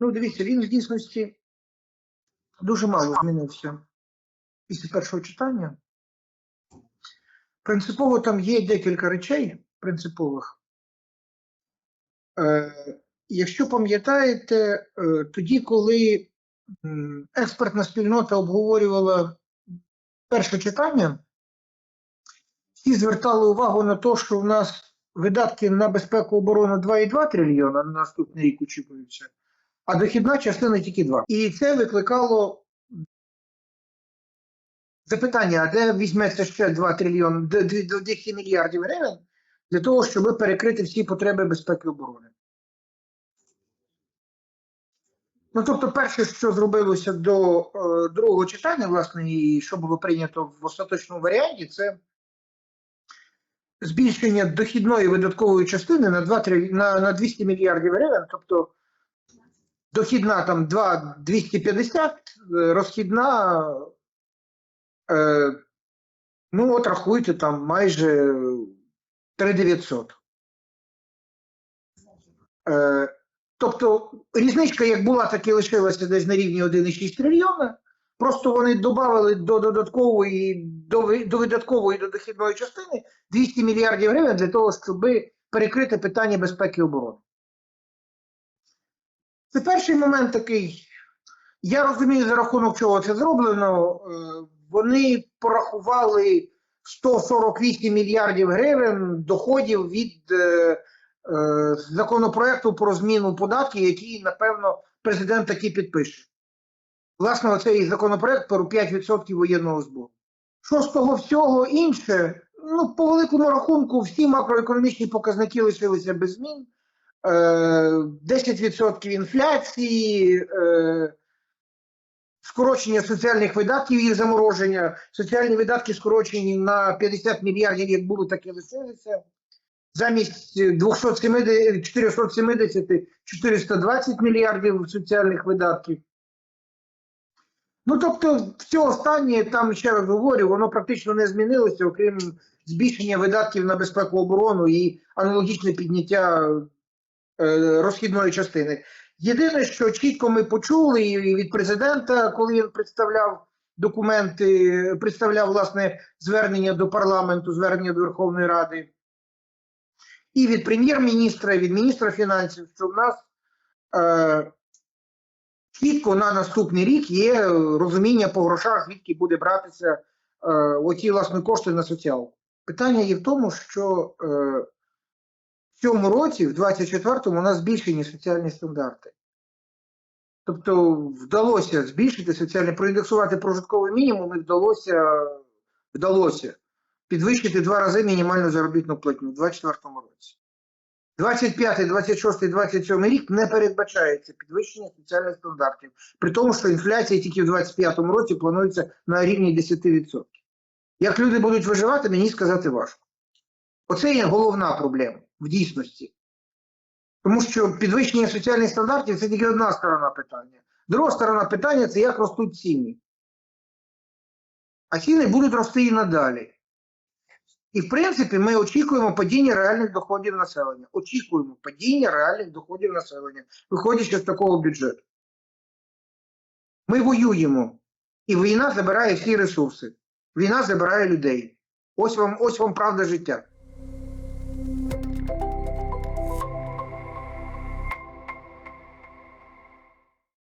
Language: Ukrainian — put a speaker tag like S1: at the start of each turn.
S1: Ну, дивіться, він в дійсності дуже мало змінився після першого читання. Принципово там є декілька речей принципових. Е, якщо пам'ятаєте, е, тоді, коли експертна спільнота обговорювала перше читання, всі звертали увагу на те, що в нас видатки на безпеку оборони 2,2 трильйона на наступний рік очікуються, а дохідна частина тільки 2. І це викликало запитання, а де візьметься ще 2 трильйони, де- де- де 200 мільярдів гривень для того, щоб перекрити всі потреби безпеки оборони. Ну, тобто, перше, що зробилося до е, другого читання, власне, і що було прийнято в остаточному варіанті, це збільшення дохідної видаткової частини на, 2, 3, на, на 200 мільярдів гривень, тобто дохідна там 2 250, е, розхідна, е, ну от рахуйте там майже 3900. Е, тобто різничка як була, так і лишилася десь на рівні 1,6 трильйона. Просто вони додали до додаткової, до, до видаткової до дохідної частини 200 мільярдів гривень для того, щоб перекрити питання безпеки оборони. Це перший момент такий. Я розумію, за рахунок чого це зроблено. Е, Вони порахували 148 мільярдів гривень доходів від е, е, законопроекту про зміну податків, який, напевно, президент таки підпише. Власне, оцей законопроект про 5% воєнного збору. Що з того всього інше? Ну, по великому рахунку, всі макроекономічні показники лишилися без змін. Е, 10% інфляції, е, скорочення соціальних видатків, їх замороження. Соціальні видатки скорочені на 50 мільярдів, як було, так і лишилися. Замість 270, 470 420 мільярдів соціальних видатків. Ну, тобто, все останнє, там ще раз говорю, воно практично не змінилося, окрім збільшення видатків на безпеку оборону і аналогічне підняття е, розхідної частини. Єдине, що чітко ми почули і від президента, коли він представляв документи, представляв власне звернення до парламенту, звернення до Верховної Ради, і від прем'єр-міністра, і від міністра фінансів, що в нас е, чітко на наступний рік є е, розуміння по грошах, звідки буде братися е, оті власне кошти на соціалку. Питання є в тому, що е, цьому році, в 24-му, у нас збільшені соціальні стандарти. Тобто вдалося збільшити соціальне, проіндексувати прожитковий мінімум і вдалося, вдалося підвищити два рази мінімальну заробітну платню в 24-му році. 25, 26, 27 рік не передбачається підвищення соціальних стандартів, при тому, що інфляція тільки в 25-му році планується на рівні 10%. Як люди будуть виживати, мені сказати важко. Оце є головна проблема в дійсності. Тому що підвищення соціальних стандартів це тільки одна сторона питання. Друга сторона питання це як ростуть ціни. А ціни будуть рости і надалі. І, в принципі, ми очікуємо падіння реальних доходів населення. Очікуємо падіння реальних доходів населення, виходячи з такого бюджету. Ми воюємо, і війна забирає всі ресурси. Війна забирає людей. Ось вам, ось вам правда життя.